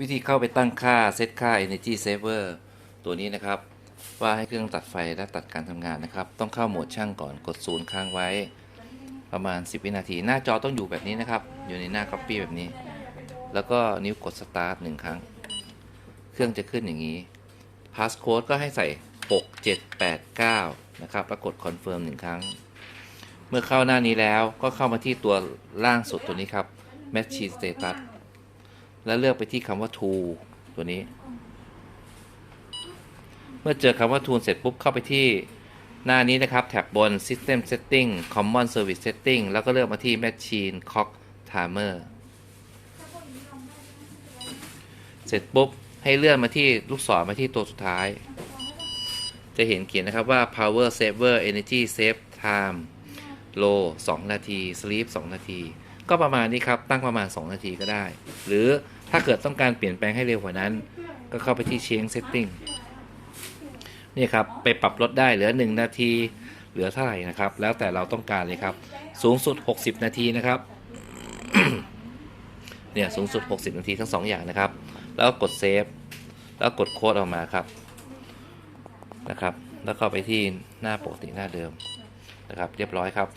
วิธีเข้าไปตั้งค่าเซตค่า Energy Saver ตัวนี้นะครับ ว่าให้เครื่องตัดไฟและตัดการทำงานนะครับ ต้องเข้าโหมดช่างก่อนกดศูนย์ค้างไว้ ประมาณ 10 วินาที หน้าจอต้องอยู่แบบนี้นะครับ อยู่ในหน้า Copy แบบนี้ แล้วก็นิ้วกด Start หนึ่งครั้ง เครื่องจะขึ้นอย่างนี้ Passcode ก็ให้ใส่ 6 7 8 9 นะครับแล้วกด Confirm หนึ่งครั้ง เมื่อเข้าหน้านี้แล้วก็เข้ามาที่ตัวล่างสุดตัวนี้ครับ Machine Status แล้วเลือกไปที่คำว่า Tool ตัวนี้ เมื่อเจอคำว่า Tool เสร็จปุ๊บเข้าไปที่หน้านี้นะครับ แท็บบน System Setting Common Service Setting แล้วก็เลือกมาที่ Machine Clock Timer เสร็จปุ๊บ ให้เลื่อนมาที่ลูกศรมาที่ตัวสุดท้าย จะเห็นเขียนนะครับว่า Power Saver Energy Save Time Low 2 นาที Sleep 2 นาที ก็ประมาณนี้ครับ ตั้งประมาณ 2 นาทีก็ได้ หรือถ้าเกิดต้องการเปลี่ยนแปลงให้เร็วกว่านั้น ก็เข้าไปที่ Change Setting นี่ครับ ไปปรับลดได้เหลือ 1 นาที เหลือเท่าไหร่นะครับ แล้วแต่เราต้องการเลยครับ สูงสุด 60 นาทีนะครับ เนี่ยสูงสุด 60 นาทีทั้ง 2 อย่างนะครับ แล้วกดเซฟ แล้วกดโค้ดออกมาครับ นะครับ แล้วเข้าไปที่หน้าปกติหน้าเดิมนะครับ เรียบร้อยครับ